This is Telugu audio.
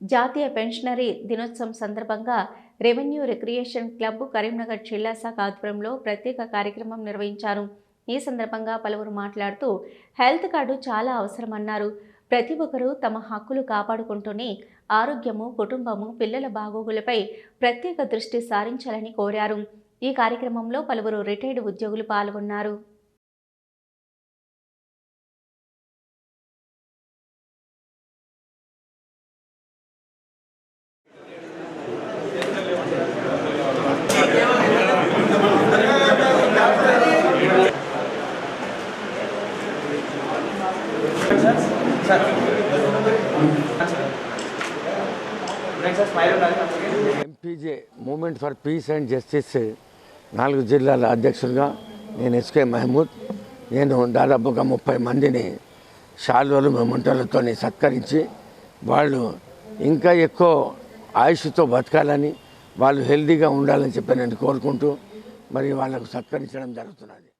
జాతీయ పెన్షనరీ దినోత్సవం సందర్భంగా రెవెన్యూ రిక్రియేషన్ క్లబ్ కరీంనగర్ జిల్లా శాఖ ఆధ్వర్యంలో ప్రత్యేక కార్యక్రమం నిర్వహించారు. ఈ సందర్భంగా పలువురు మాట్లాడుతూ హెల్త్ కార్డు చాలా అవసరమన్నారు. ప్రతి ఒక్కరూ తమ హక్కులు కాపాడుకుంటూనే ఆరోగ్యము కుటుంబము పిల్లల బాగోగులపై ప్రత్యేక దృష్టి సారించాలని కోరారు. ఈ కార్యక్రమంలో పలువురు రిటైర్డ్ ఉద్యోగులు పాల్గొన్నారు. MPJ movement for peace and justice నాలుగు జిల్లాల అధ్యక్షుడిగా నేను ఎస్కే మహమూద్. నేను దాదాపుగా ముప్పై మందిని షాల్వలు మంటలతో సత్కరించి వాళ్ళు ఇంకా ఎక్కువ ఆయుష్తో బతకాలని వాళ్ళు హెల్దీగా ఉండాలని చెప్పి నేను కోరుకుంటూ మరి వాళ్ళకు సత్కరించడం జరుగుతున్నది.